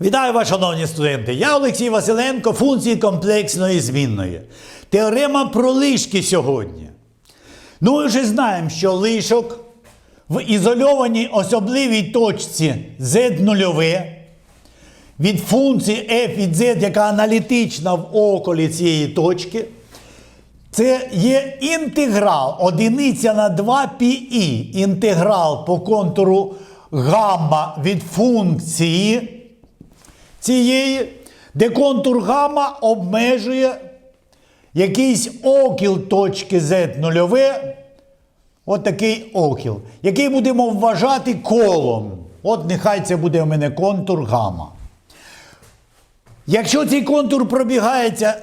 Вітаю вас, шановні студенти! Я Олексій Василенко, функції комплексної змінної. Теорема про лишки сьогодні. Ну, ми вже знаємо, що лишок в ізольованій особливій точці z0 від функції f від z, яка аналітична в околі цієї точки, це є інтеграл одиниця на 2 πi. Інтеграл по контуру гамма від функції цієї, де контур гамма обмежує якийсь окіл точки z нульове, от такий окіл, який будемо вважати колом. От нехай це буде у мене контур гамма. Якщо цей контур пробігається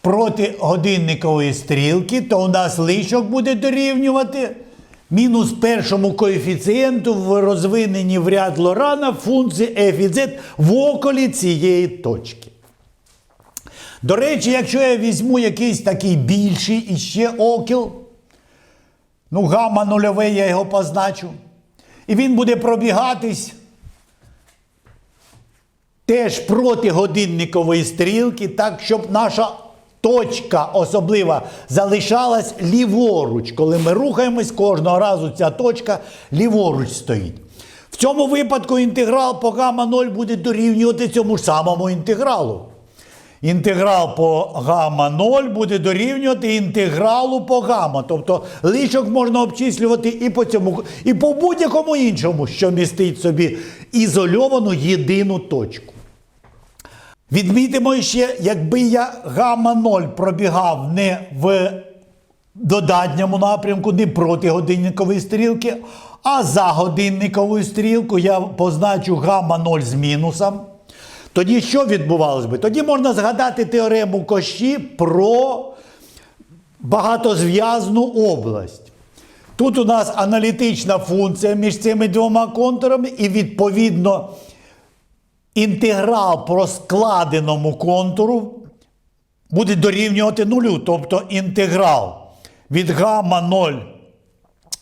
проти годинникової стрілки, то у нас лишок буде дорівнювати мінус першому коефіцієнту в розвиненні в ряд Лорана функції f і z в околі цієї точки. До речі, якщо я візьму якийсь такий більший іще окіл, ну гамма нульове, я його позначу, і він буде пробігатись теж проти годинникової стрілки, так, щоб наша точка особлива залишалась ліворуч. Коли ми рухаємось, кожного разу ця точка ліворуч стоїть. В цьому випадку інтеграл по гамма 0 буде дорівнювати цьому ж самому інтегралу. Інтеграл по гамма 0 буде дорівнювати інтегралу по гамма. Тобто лишок можна обчислювати і по цьому, і по будь-якому іншому, що містить собі ізольовану єдину точку. Відмітимо ще, якби я гамма 0 пробігав не в додатньому напрямку, не проти годинникової стрілки, а за годинниковою стрілку я позначу гамма 0 з мінусом. Тоді що відбувалось би? Тоді можна згадати теорему Кощі про багатозв'язну область. Тут у нас аналітична функція між цими двома контурами, і відповідно інтеграл по складеному контуру буде дорівнювати нулю. Тобто інтеграл від гамма 0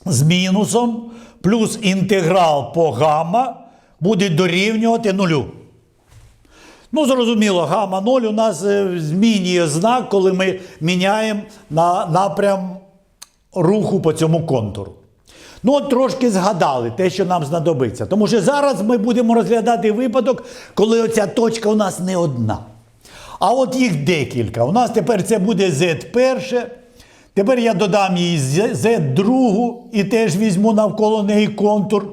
з мінусом плюс інтеграл по гамма буде дорівнювати нулю. Ну, зрозуміло, гамма 0 у нас е, змінює знак, коли ми міняємо на напрям руху по цьому контуру. Ну, от трошки згадали те, що нам знадобиться. Тому що зараз ми будемо розглядати випадок, коли оця точка у нас не одна. А от їх декілька. У нас тепер це буде Z перше. Тепер я додам їй Z другу і теж візьму навколо неї контур.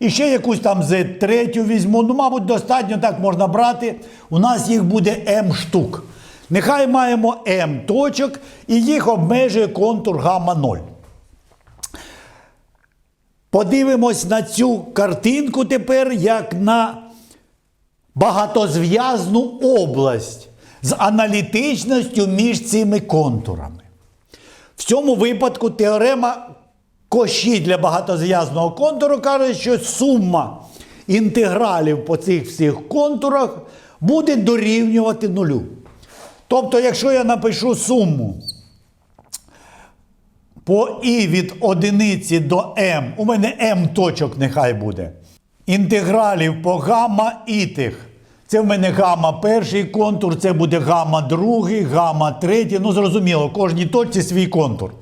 І ще якусь там Z третю візьму. Ну, мабуть, достатньо так можна брати. У нас їх буде М штук. Нехай маємо М точок, і їх обмежує контур гамма 0. Подивимось на цю картинку тепер як на багатозв'язну область з аналітичністю між цими контурами. В цьому випадку теорема Кощі для багатозв'язного контуру каже, що сума інтегралів по цих всіх контурах буде дорівнювати нулю. Тобто, якщо я напишу суму по і від одиниці до m, у мене m точок нехай буде. Інтегралів по гамма і тих. Це в мене гамма перший контур, це буде гамма другий, гамма третій. Ну, зрозуміло, кожній точці свій контур.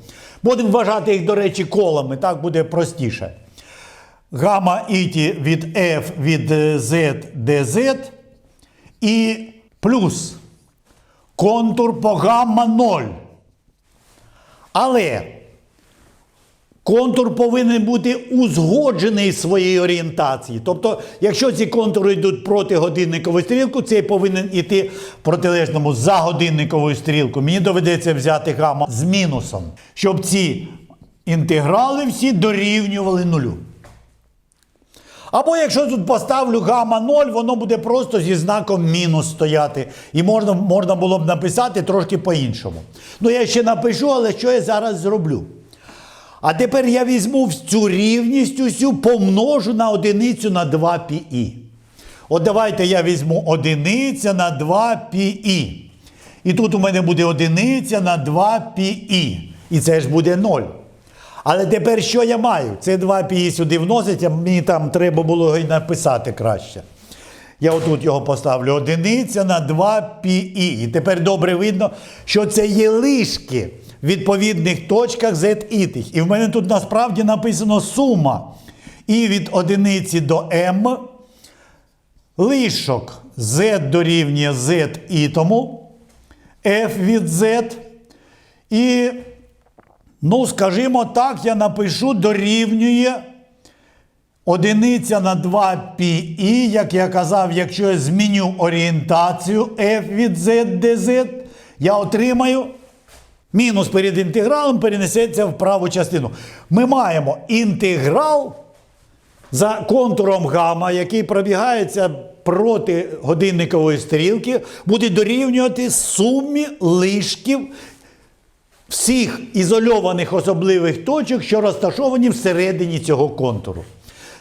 Будемо вважати їх, до речі, колами, так буде простіше. Гамма іті від F від Z dz і плюс контур по гамма 0. Але контур повинен бути узгоджений своєї орієнтації. Тобто, якщо ці контури йдуть проти годинникової стрілки, цей повинен йти протилежному за годинниковою стрілкою. Мені доведеться взяти гамма з мінусом, щоб ці інтеграли всі дорівнювали нулю. Або якщо тут поставлю гамма 0, воно буде просто зі знаком мінус стояти. І можна, можна було б написати трошки по-іншому. Ну, я ще напишу, але що я зараз зроблю? А тепер я візьму цю рівність усю помножу на одиницю на 2 пі. От давайте я візьму одиниця на 2 пі. І тут у мене буде одиниця на 2 пі. І це ж буде 0. Але тепер що я маю? Це 2 пі сюди вносить, а мені там треба було й написати краще. Я отут його поставлю одиниця на 2 пі. І тепер добре видно, що це є лишки відповідних точках z і тих. І в мене тут насправді написано сума. І від одиниці до m лишок z дорівнює z ітому, f від z. І, ну, скажімо так, я напишу дорівнює одиниця на 2 πi, як я казав, якщо я зміню орієнтацію f від z dz, я отримаю мінус перед інтегралом перенесеться в праву частину. Ми маємо інтеграл за контуром гамма, який пробігається проти годинникової стрілки, буде дорівнювати сумі лишків всіх ізольованих особливих точок, що розташовані всередині цього контуру.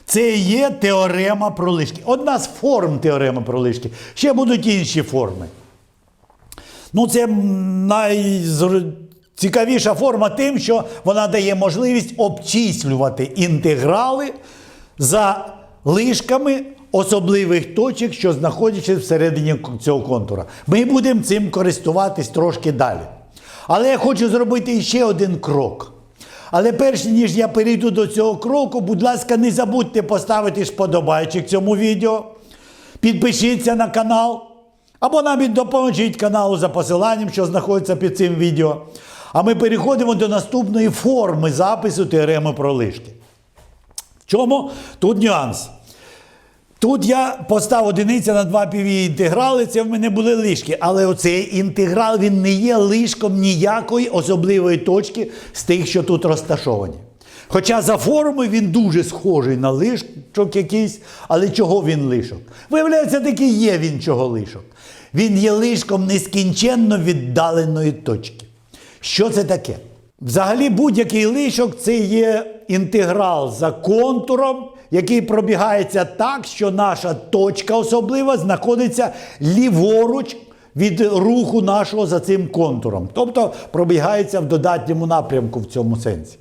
Це є теорема про лишки. Одна з форм теореми про лишки. Ще будуть інші форми. Ну, це найцікавіша форма тим, що вона дає можливість обчислювати інтеграли за лишками особливих точок, що знаходяться всередині цього контура. Ми будемо цим користуватись трошки далі. Але я хочу зробити ще один крок. Але перш ніж я перейду до цього кроку, будь ласка, не забудьте поставити вподобайчик цьому відео, підпишіться на канал, або навіть допоможіть каналу за посиланням, що знаходиться під цим відео. А ми переходимо до наступної форми запису теореми про лишки. В чому тут нюанс? Тут я постав одиниця на два піві інтеграли, це в мене були лишки. Але оцей інтеграл він не є лишком ніякої особливої точки з тих, що тут розташовані. Хоча за формою він дуже схожий на лишок якийсь, але чого він лишок? Виявляється, таки є він чого лишок. Він є лишком нескінченно віддаленої точки. Що це таке? Взагалі, будь-який лишок це є інтеграл за контуром, який пробігається так, що наша точка особлива знаходиться ліворуч від руху нашого за цим контуром. Тобто пробігається в додатньому напрямку в цьому сенсі.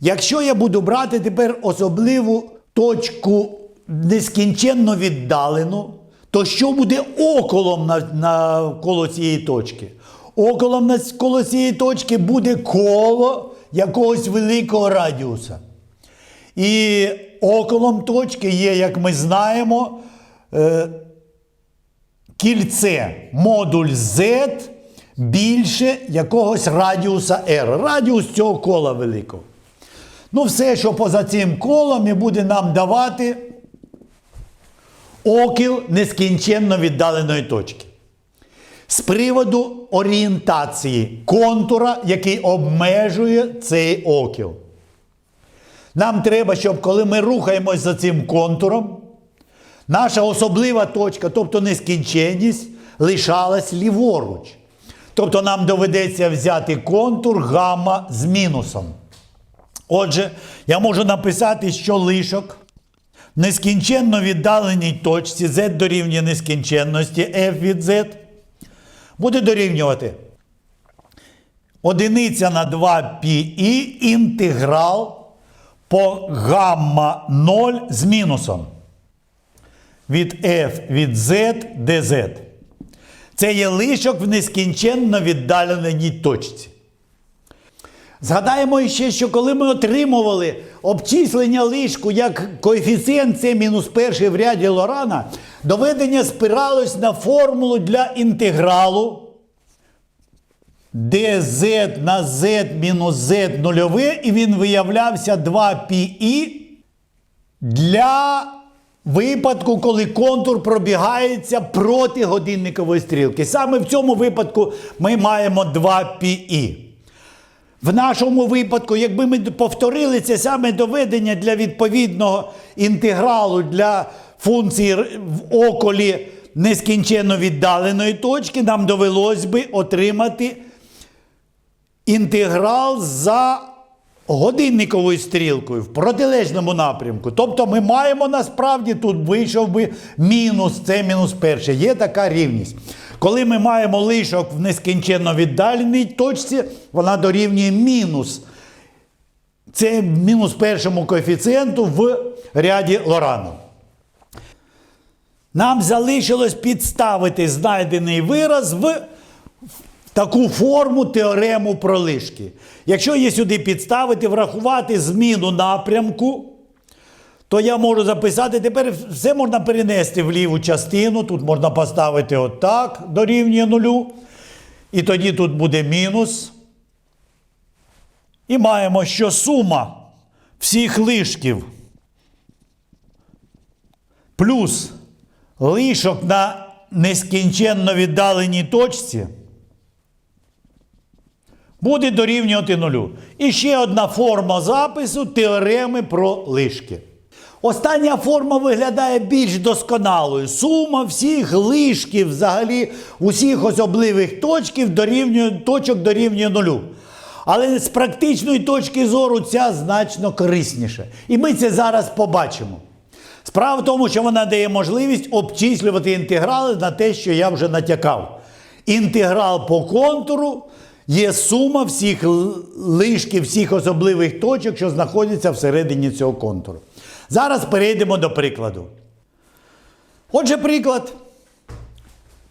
Якщо я буду брати тепер особливу точку нескінченно віддалену, то що буде околом навколо цієї точки? Околом навколо цієї точки буде коло якогось великого радіуса. І околом точки є, як ми знаємо, е, кільце, модуль Z більше якогось радіуса R. Радіус цього кола великого. Ну, все, що поза цим колом, і буде нам давати окіл нескінченно віддаленої точки. З приводу орієнтації контура, який обмежує цей окіл. Нам треба, щоб коли ми рухаємось за цим контуром, наша особлива точка, тобто нескінченність, лишалась ліворуч. Тобто нам доведеться взяти контур гамма з мінусом. Отже, я можу написати, що лишок нескінченно віддаленій точці z дорівнює нескінченності f від z буде дорівнювати одиниця на 2 πi інтеграл по гамма 0 з мінусом від f від z dz. Це є лишок в нескінченно віддаленій точці. Згадаємо ще, що коли ми отримували обчислення лишку як коефіцієнт це мінус перший в ряді Лорана, доведення спиралось на формулу для інтегралу dz на z мінус z нульове, і він виявлявся 2πi для випадку, коли контур пробігається проти годинникової стрілки. Саме в цьому випадку ми маємо 2πi. В нашому випадку, якби ми повторили це саме доведення для відповідного інтегралу для функції в околі нескінченно віддаленої точки, нам довелось би отримати інтеграл за годинниковою стрілкою в протилежному напрямку. Тобто ми маємо насправді тут вийшов би мінус це мінус перше. Є така рівність. Коли ми маємо лишок в нескінченно віддаленій точці, вона дорівнює мінус. Це мінус першому коефіцієнту в ряді Лорану. Нам залишилось підставити знайдений вираз в таку форму теорему пролишки. Якщо її сюди підставити, врахувати зміну напрямку, то я можу записати, тепер все можна перенести в ліву частину. Тут можна поставити отак, дорівнює нулю. І тоді тут буде мінус. І маємо, що сума всіх лишків плюс лишок на нескінченно віддаленій точці буде дорівнювати нулю. І ще одна форма запису теореми про лишки. Остання форма виглядає більш досконалою. Сума всіх лишків, взагалі, усіх особливих точків дорівнює, точок дорівнює нулю. Але з практичної точки зору ця значно корисніша. І ми це зараз побачимо. Справа в тому, що вона дає можливість обчислювати інтеграли на те, що я вже натякав. Інтеграл по контуру є сума всіх лишків, всіх особливих точок, що знаходяться всередині цього контуру. Зараз перейдемо до прикладу. Отже, приклад.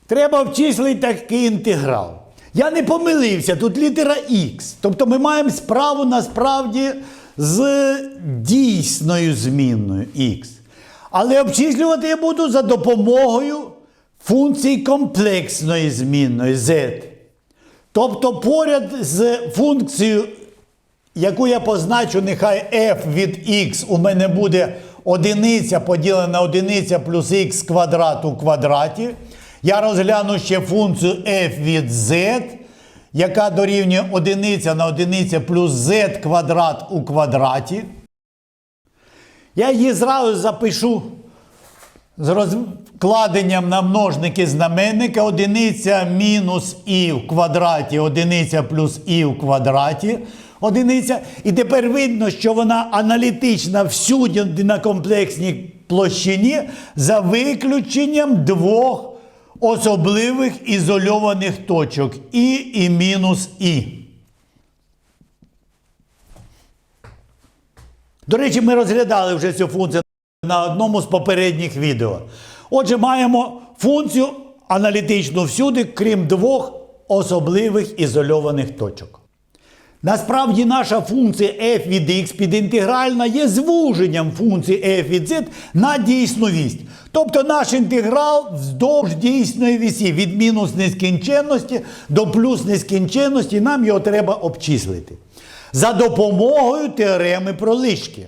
Треба обчислити такий інтеграл. Я не помилився, тут літера Х. Тобто ми маємо справу насправді з дійсною змінною Х. Але обчислювати я буду за допомогою функції комплексної змінної z. Тобто поряд з функцією, яку я позначу, нехай f від x у мене буде одиниця поділена одиниця плюс x квадрат у квадраті. Я розгляну ще функцію f від z, яка дорівнює одиниця на одиниця плюс z квадрат у квадраті. Я її зразу запишу з розкладенням на множники знаменника одиниця мінус і в квадраті, одиниця плюс і в квадраті. Одиниця. І тепер видно, що вона аналітична всюди на комплексній площині за виключенням двох особливих ізольованих точок І і мінус І. До речі, ми розглядали вже цю функцію на одному з попередніх відео. Отже, маємо функцію аналітичну всюди, крім двох особливих ізольованих точок. Насправді наша функція f від x підінтегральна є звуженням функції f від z на дійсну вість. Тобто наш інтеграл вздовж дійсної вісі від мінус нескінченності до плюс нескінченності, нам його треба обчислити. За допомогою теореми про лишки.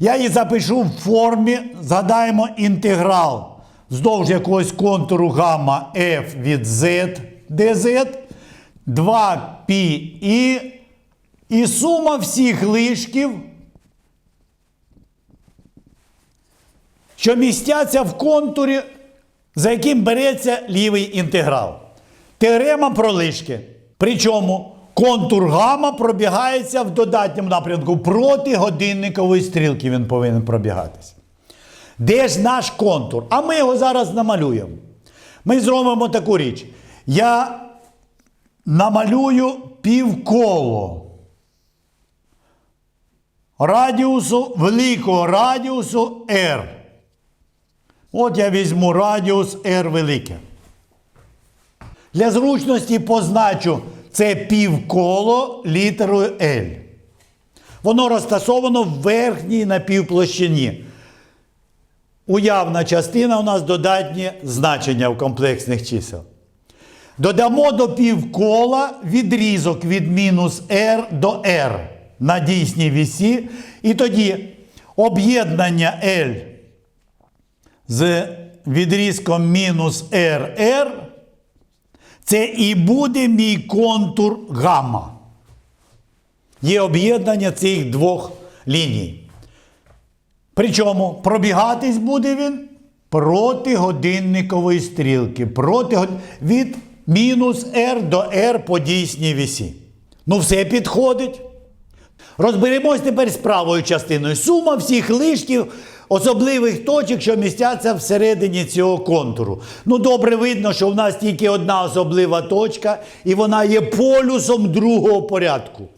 Я її запишу в формі, згадаємо інтеграл вздовж якогось контуру гамма f від z dz, 2πi і сума всіх лишків, що містяться в контурі, за яким береться лівий інтеграл. Теорема про лишки. Причому контур гамма пробігається в додатньому напрямку проти годинникової стрілки він повинен пробігатися. Де ж наш контур? А ми його зараз намалюємо. Ми зробимо таку річ. Я намалюю півколо радіусу, великого радіусу R. От я візьму радіус R велике. Для зручності позначу це півколо літерою L. Воно розтасовано в верхній напівплощині. Уявна частина у нас додатні значення в комплексних чисел. Додамо до півкола відрізок від мінус r до r на дійсній вісі. І тоді об'єднання L з відрізком мінус RR це і буде мій контур гамма. Є об'єднання цих двох ліній. Причому пробігатись буде він проти годинникової стрілки, проти від мінус r до r по дійсній вісі. Ну, все підходить. Розберемось тепер з правою частиною. Сума всіх лишків особливих точок, що містяться всередині цього контуру. Ну, добре видно, що в нас тільки одна особлива точка, і вона є полюсом другого порядку.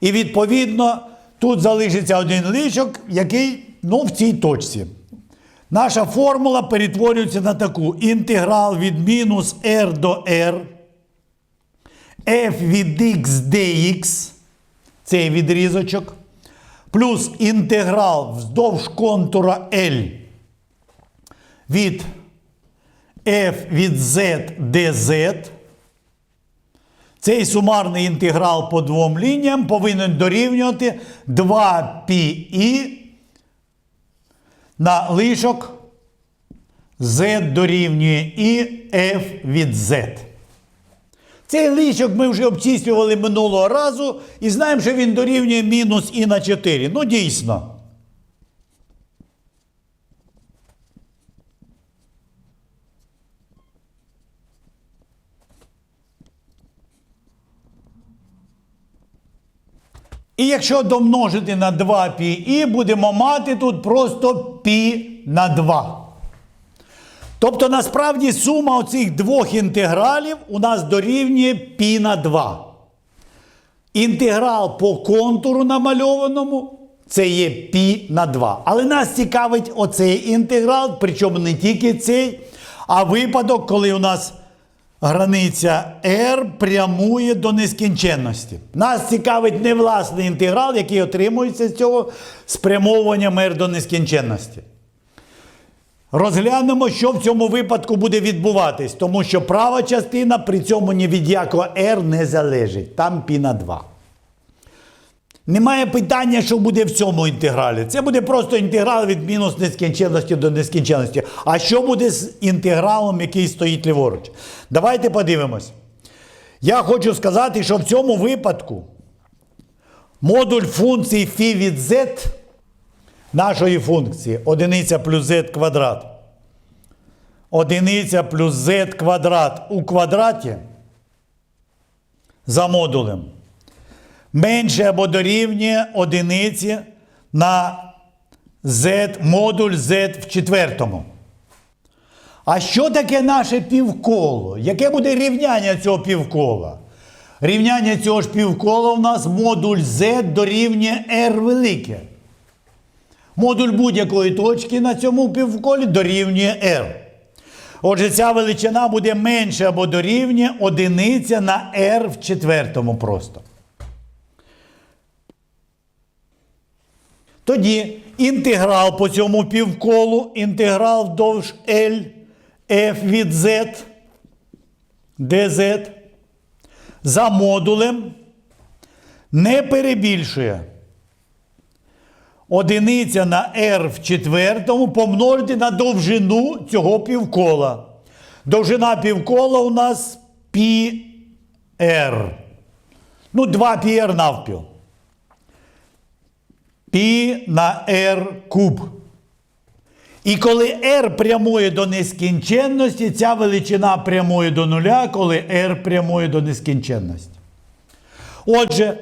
І відповідно тут залишиться один лишок, який ну, в цій точці. Наша формула перетворюється на таку: інтеграл від мінус r до r, f від x dx, цей відрізочок, плюс інтеграл вздовж контура L від f від z dz. Цей сумарний інтеграл по двом лініям повинен дорівнювати 2πi на лишок z дорівнює і f від z. Цей лишок ми вже обчислювали минулого разу і знаємо, що він дорівнює мінус і на 4. Ну, дійсно. І якщо домножити на 2 пі, будемо мати тут просто пі на 2. Тобто, насправді, сума оцих двох інтегралів у нас дорівнює пі на 2. Інтеграл по контуру намальованому це є пі на 2. Але нас цікавить оцей інтеграл, причому не тільки цей, а випадок, коли у нас границя r прямує до нескінченності. Нас цікавить не власний інтеграл, який отримується з цього спрямовуванням r до нескінченності. Розглянемо, що в цьому випадку буде відбуватись, тому що права частина при цьому ні від якого r не залежить. Там піна 2. Немає питання, що буде в цьому інтегралі. Це буде просто інтеграл від мінус нескінченності до нескінченності. А що буде з інтегралом, який стоїть ліворуч? Давайте подивимось. Я хочу сказати, що в цьому випадку модуль функції φ від z нашої функції одиниця плюс z квадрат. Одиниця плюс z квадрат у квадраті за модулем менше або дорівнює одиниці на z, модуль z в четвертому. А що таке наше півколо? Яке буде рівняння цього півкола? Рівняння цього ж півкола у нас модуль z дорівнює r велике. Модуль будь-якої точки на цьому півколі дорівнює r. Отже, ця величина буде менше або дорівнює одиниця на r в четвертому просто. Тоді інтеграл по цьому півколу, інтеграл вдовж L, f від z, dz за модулем не перебільшує. Одиниця на r в четвертому помножити на довжину цього півкола. Довжина півкола у нас πr. Ну, 2 πr навпіл. Π на r куб. І коли r прямує до нескінченності, ця величина прямує до нуля, коли r прямує до нескінченності. Отже,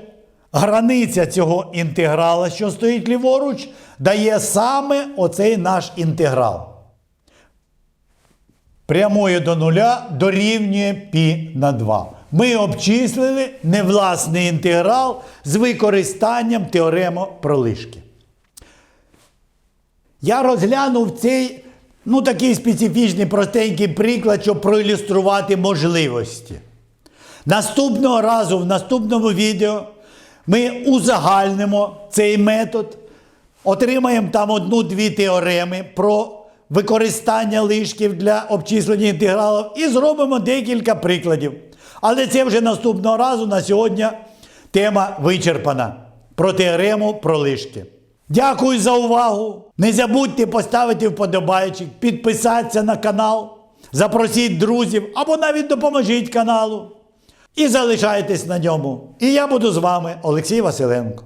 границя цього інтеграла, що стоїть ліворуч, дає саме оцей наш інтеграл. Прямує до нуля дорівнює π на 2. Ми обчислили невласний інтеграл з використанням теореми пролишки. Я розглянув цей ну, такий специфічний простенький приклад, щоб проілюструвати можливості. Наступного разу, в наступному відео, ми узагальнимо цей метод, отримаємо там одну-дві теореми про використання лишків для обчислення інтегралів і зробимо декілька прикладів. Але це вже наступного разу на сьогодні тема вичерпана про теорему про лишки. Дякую за увагу. Не забудьте поставити вподобайчик, підписатися на канал, запросіть друзів або навіть допоможіть каналу. І залишайтесь на ньому. І я буду з вами, Олексій Василенко.